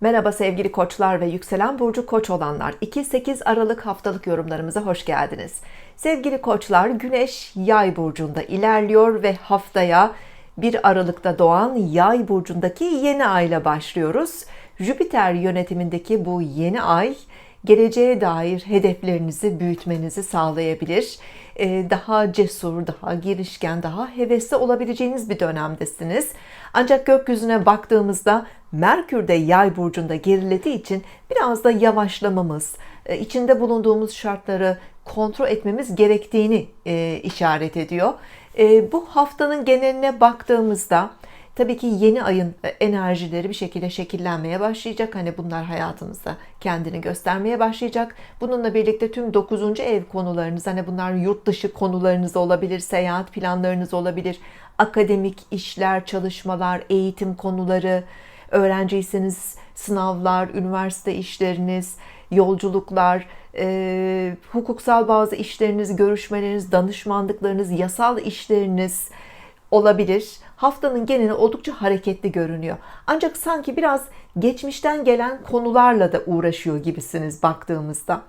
Merhaba sevgili koçlar ve yükselen burcu koç olanlar. 2-8 Aralık haftalık yorumlarımıza hoş geldiniz. Sevgili koçlar güneş yay burcunda ilerliyor ve haftaya 1 Aralık'ta doğan yay burcundaki yeni ayla başlıyoruz. Jüpiter yönetimindeki bu yeni ay geleceğe dair hedeflerinizi büyütmenizi sağlayabilir. Ee, Daha cesur, daha girişken, daha hevesli olabileceğiniz bir dönemdesiniz. Ancak gökyüzüne baktığımızda Merkür de yay burcunda gerilediği için biraz da yavaşlamamız, e, içinde bulunduğumuz şartları kontrol etmemiz gerektiğini e, işaret ediyor. E, Bu haftanın geneline baktığımızda Tabii ki yeni ayın e, enerjileri bir şekilde şekillenmeye başlayacak. Hani bunlar hayatımızda kendini göstermeye başlayacak. Bununla birlikte tüm 9. ev konularınız, hani bunlar yurt dışı konularınız olabilir, seyahat planlarınız olabilir, akademik işler, çalışmalar, eğitim konuları, öğrenciyseniz sınavlar, üniversite işleriniz, yolculuklar, e, hukuksal bazı işleriniz, görüşmeleriniz, danışmanlıklarınız, yasal işleriniz olabilir. Haftanın geneli oldukça hareketli görünüyor. Ancak sanki biraz geçmişten gelen konularla da uğraşıyor gibisiniz baktığımızda.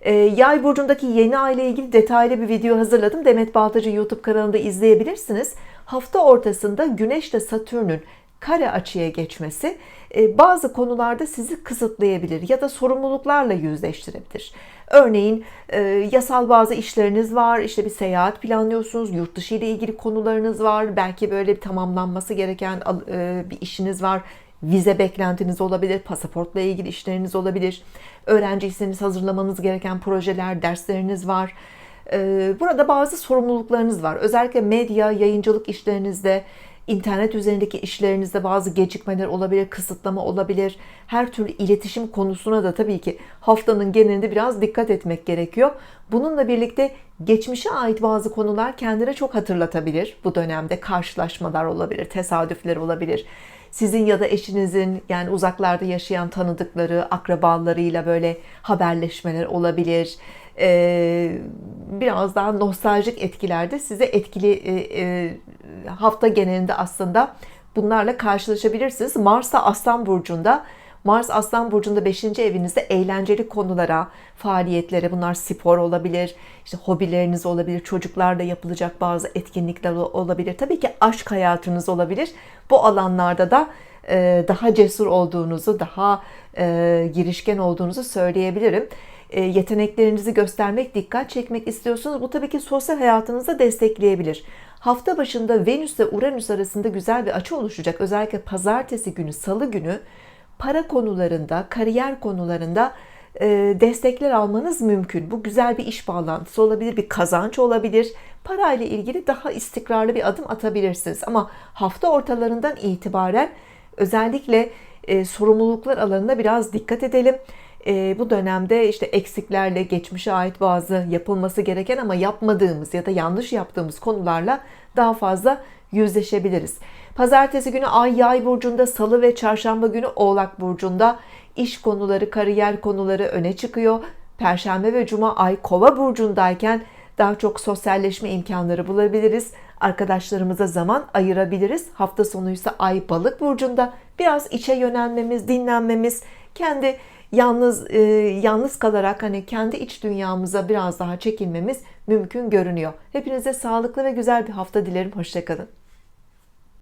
Ee, Yay burcundaki yeni aile ilgili detaylı bir video hazırladım. Demet Baltacı YouTube kanalında izleyebilirsiniz. Hafta ortasında Güneş ile Satürn'ün kare açıya geçmesi e, bazı konularda sizi kısıtlayabilir ya da sorumluluklarla yüzleştirebilir. Örneğin e, yasal bazı işleriniz var, işte bir seyahat planlıyorsunuz, yurt dışı ile ilgili konularınız var, belki böyle bir tamamlanması gereken e, bir işiniz var, vize beklentiniz olabilir, pasaportla ilgili işleriniz olabilir, öğrenciyseniz hazırlamanız gereken projeler, dersleriniz var. Burada bazı sorumluluklarınız var. Özellikle medya, yayıncılık işlerinizde internet üzerindeki işlerinizde bazı gecikmeler olabilir, kısıtlama olabilir. Her türlü iletişim konusuna da tabii ki haftanın genelinde biraz dikkat etmek gerekiyor. Bununla birlikte geçmişe ait bazı konular kendine çok hatırlatabilir. Bu dönemde karşılaşmalar olabilir, tesadüfler olabilir. Sizin ya da eşinizin yani uzaklarda yaşayan tanıdıkları, akrabalarıyla böyle haberleşmeler olabilir ee, biraz daha nostaljik etkilerde size etkili e, e, hafta genelinde aslında bunlarla karşılaşabilirsiniz. Mars Aslan Burcu'nda Mars Aslan Burcu'nda 5. evinizde eğlenceli konulara, faaliyetlere, bunlar spor olabilir, işte hobileriniz olabilir, çocuklarla yapılacak bazı etkinlikler olabilir. Tabii ki aşk hayatınız olabilir. Bu alanlarda da e, daha cesur olduğunuzu, daha girişken olduğunuzu söyleyebilirim. E, yeteneklerinizi göstermek, dikkat çekmek istiyorsunuz. Bu tabii ki sosyal hayatınızda destekleyebilir. Hafta başında Venüs ve Uranüs arasında güzel bir açı oluşacak. Özellikle pazartesi günü, salı günü para konularında, kariyer konularında e, destekler almanız mümkün. Bu güzel bir iş bağlantısı olabilir, bir kazanç olabilir. Parayla ilgili daha istikrarlı bir adım atabilirsiniz. Ama hafta ortalarından itibaren özellikle e, sorumluluklar alanına biraz dikkat edelim e, bu dönemde işte eksiklerle geçmişe ait bazı yapılması gereken ama yapmadığımız ya da yanlış yaptığımız konularla daha fazla yüzleşebiliriz. Pazartesi günü Ay Yay burcunda, Salı ve Çarşamba günü Oğlak burcunda iş konuları, kariyer konuları öne çıkıyor. Perşembe ve Cuma Ay Kova burcundayken daha çok sosyalleşme imkanları bulabiliriz. Arkadaşlarımıza zaman ayırabiliriz. Hafta sonu ise Ay Balık burcunda biraz içe yönelmemiz, dinlenmemiz, kendi yalnız e, yalnız kalarak hani kendi iç dünyamıza biraz daha çekilmemiz mümkün görünüyor. Hepinize sağlıklı ve güzel bir hafta dilerim. Hoşçakalın.